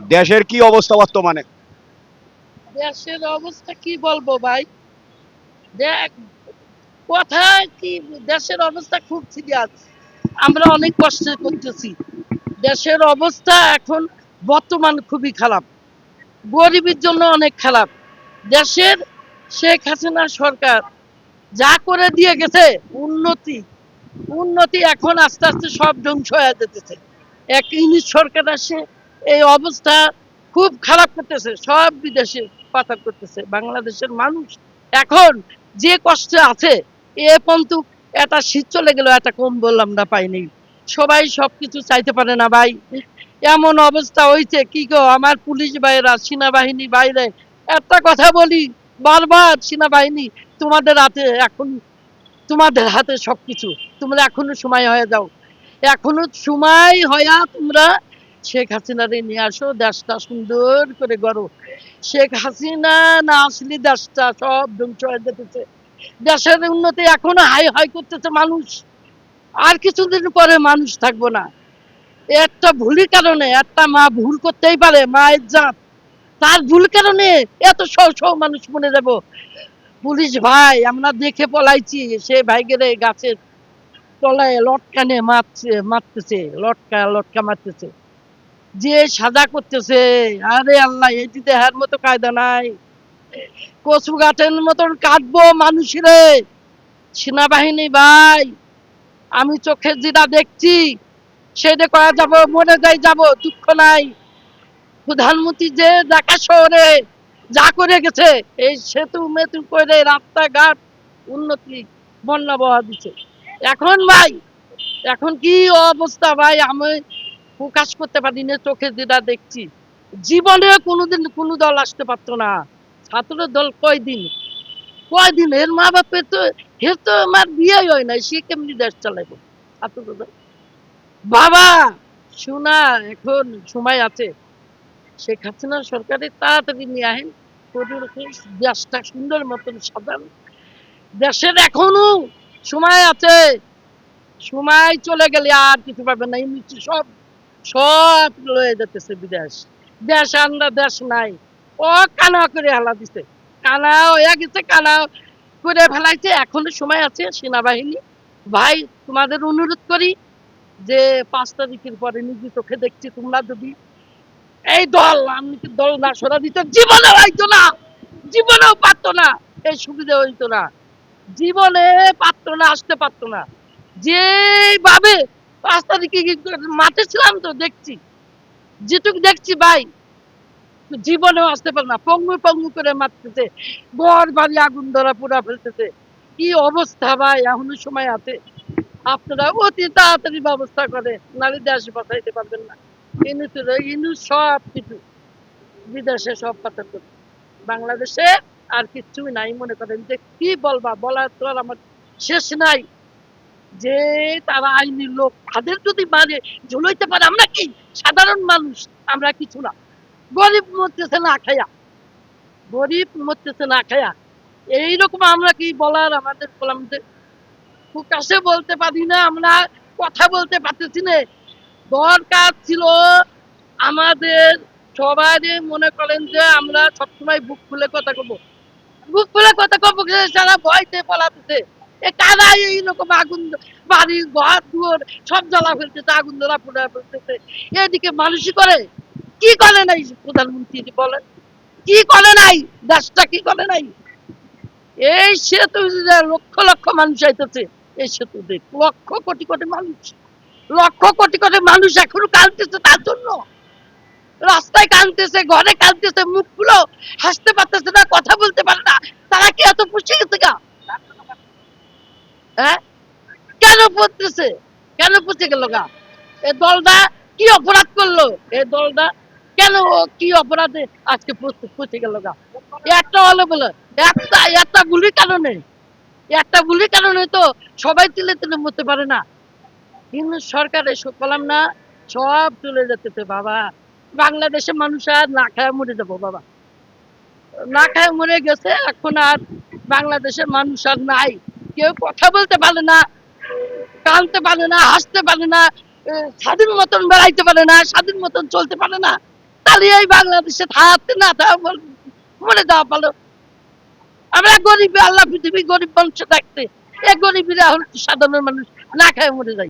দেশের কি অবস্থা বর্তমানে? দেশের অবস্থা কি বলব ভাই? দেখ কথা কি, দেশের অবস্থা খুব সিরিয়াস। আমরা অনেক কষ্ট করতেছি। দেশের অবস্থা এখন বর্তমান খুবই খারাপ। গরিবের জন্য অনেক খারাপ। দেশের শেখ হাসিনা সরকার যা করে দিয়ে গেছে, উন্নতি উন্নতি এখন আস্তে আস্তে সব ধ্বংস হয়ে যেতেছে। এক ইংলিশ সরকার আসে এই অবস্থা খুব খারাপ করতেছে। সব বিদেশে পাচার করতেছে। বাংলাদেশের মানুষ এখন যে কষ্টে আছে, এ পন্তু এটা শীত চলে গেল এটা কম্বল আমরা পাইনি। সবাই সবকিছু চাইতে পারে না ভাই। এমন অবস্থা হয়েছে কি গো? আমার পুলিশ ভাইরা সেনাবাহিনী বাইরে একটা কথা বলি, বারবার সেনাবাহিনী তোমাদের হাতে এখন, তোমাদের হাতে সবকিছু। তোমরা এখনও সময় হয়ে যাও। এখনও সময় হয়া তোমরা শেখ হাসিনারে নিয়ে আসো, দেশটা সুন্দর করে গড়ো। শেখ হাসিনা না আসলে দেশটা সব ধ্বংস হয়ে যেতেছে। দেশের উন্নতি এখনও হাই হাই করতেছে মানুষ। আর কিছুদিন পরে মানুষ থাকব না। একটা ভুলের কারণে, একটা মা ভুল করতেই পারে, মায়ের জাত। তার ভুল কারণে এত শো শো মানুষ মনে যাব। পুলিশ ভাই, আমরা দেখে পলাইছি, সে ভাইগেরে গাছের তলায় লটকানে মারছে, মারতেছে, লটকা লটকা মারতেছে। যে সাজা করতেছে, আরে আল্লাহ, এটি দেহার মতো কায়দা নাই। কচু গাছের মতন কাটবো মানুষেরে। সেনাবাহিনী, ভাই, আমি চোখে যেটা দেখছি। সেটা করা যাব, মরে যাই যাব, দুঃখ নাই। প্রধানমন্ত্রী যে ঢাকা শহরে যা করে গেছে, এই সেতু মেতু করে রাস্তাঘাট উন্নতি, বন্যা বহা দিচ্ছে। এখন ভাই, এখন কি অবস্থা ভাই? আমি প্রকাশ করতে পারি না চোখে যেটা দেখছি। জীবনে কোনোদিন কোনো দল আসতে পারতো না। ছাত্র দল কয়দিন? কয়দিন? এর মা বাপের তো, এর তো আমার বিয়ে হয় না সে কেমনি দেশ চালাইবো? ছাত্র দল? বাবা, শোনা, এখন সময় আছে। শেখ হাসিনা সরকারের তাড়াতাড়ি নিয়ে আহেন দেশটা সুন্দর মতন সাজান। দেশের এখনও সময় আছে। সময় চলে গেলে আর কিছু পাবে না। এমনি সব সব লয়ে যেতেছে বিদেশ। দেশ আমরা দেশ নাই। ও কানা করে হেলা দিছে। কানা হয়ে গেছে কানা করে ফেলাইছে, এখনও সময় আছে সেনাবাহিনী। ভাই, তোমাদের অনুরোধ করি যে পাঁচ তারিখের পরে নিজে চোখে দেখছি, তোমরা যদি এই দল, আমি দল না, সরা দিতে জীবনে হইতো না। জীবনেও পারতো না। এই সুবিধা হইতো না। জীবনে পারতো না, আসতে পারতো না। যেভাবে পাঁচ তারিখে মাঠে ছিলাম তো, দেখছি। যেটুকু দেখছি, ভাই, জীবনেও আসতে পারে না। পঙ্গু পঙ্গু করে মারতেছে। ঘর বাড়ি আগুন ধরা পুরা ফেলতেছে। কি অবস্থা, ভাই? এখনও সময় আছে। আপনারা অতি তাড়াতাড়ি ব্যবস্থা করে নারী দেশ বাঁচাইতে পারবেন না। ইনু ইনু সব কিছু। বিদেশে সব কথা করে বাংলাদেশে আর কিছুই নাই, মনে করেন। যে কি বলবা? বলার তো আর আমার শেষ নাই। যে তারা আইনি লোক, তাদের যদি মানে ঝুলাইতে পারে, আমরা কি সাধারণ মানুষ? আমরা কিছু না। গরিব মরতেছে না খায়া। গরিব মরতেছে না খায়া। এইরকম আমরা কি বলার আমাদের বললাম প্রকাশে বলতে পারি না, আমরা কথা বলতে পারতেছি না। দরকার ছিল আমাদের সবাই মনে করেন যে আমরা সবসময় বুক খুলে কথা কব বুক খুলে কথা কব যারা ভয়তে পলাতেছে। এইরকম আগুন বাড়ি ঘর, দুয়ার, সব জ্বালা ফেলতেছে, আগুন ধরা ফেলতেছে। এদিকে মানুষই করে, কি করে নাই প্রধানমন্ত্রী কি করে নাই? দেশটা কি করে নাই? এই সেতু লক্ষ লক্ষ মানুষ আইতেছে, এই সেতু দেখ, লক্ষ কোটি কোটি মানুষ। লক্ষ কোটি কোটি মানুষ এখনও কাঁদতেছে তার জন্য। রাস্তায় কাঁদতেছে, ঘরে কাঁদতেছে, মুখগুলো হাসতে পারতেছে না কথা বলতে পারে না তারা কি এত পুষে গেছে গা হ্যাঁ? কেন পড়তেছে? কেন পুষে গেল গা? এ দলটা কি অপরাধ করল? এই দলটা কেন কি অপরাধে আজকে পচে- পচে গেল গা? একটা হলো বলে, একটা একটা ভুলের কারণে। একটা ভুলের কারণে তো সবাই তুলে তুলে মরতে পারে না। কিন্তু সরকার এসব বললাম না, সব চলে যেতেছে বাবা। বাংলাদেশের মানুষ আর না খায় মরে যাব বাবা। না খায় মরে গেছে, এখন আর বাংলাদেশের মানুষ আর নাই। কেউ কথা বলতে পারে না কানতে পারে না, হাসতে পারে না স্বাধীন মতন বেড়াইতে পারে না, স্বাধীন মতন চলতে পারে না, তাহলে এই বাংলাদেশে থাকতে না মরে যাওয়া ভালো। আমরা গরিব, আল্লাহ পৃথিবী গরিব মানুষ থাকতে, এই গরিবের হল সাধারণ মানুষ, না খায় মরে যায়।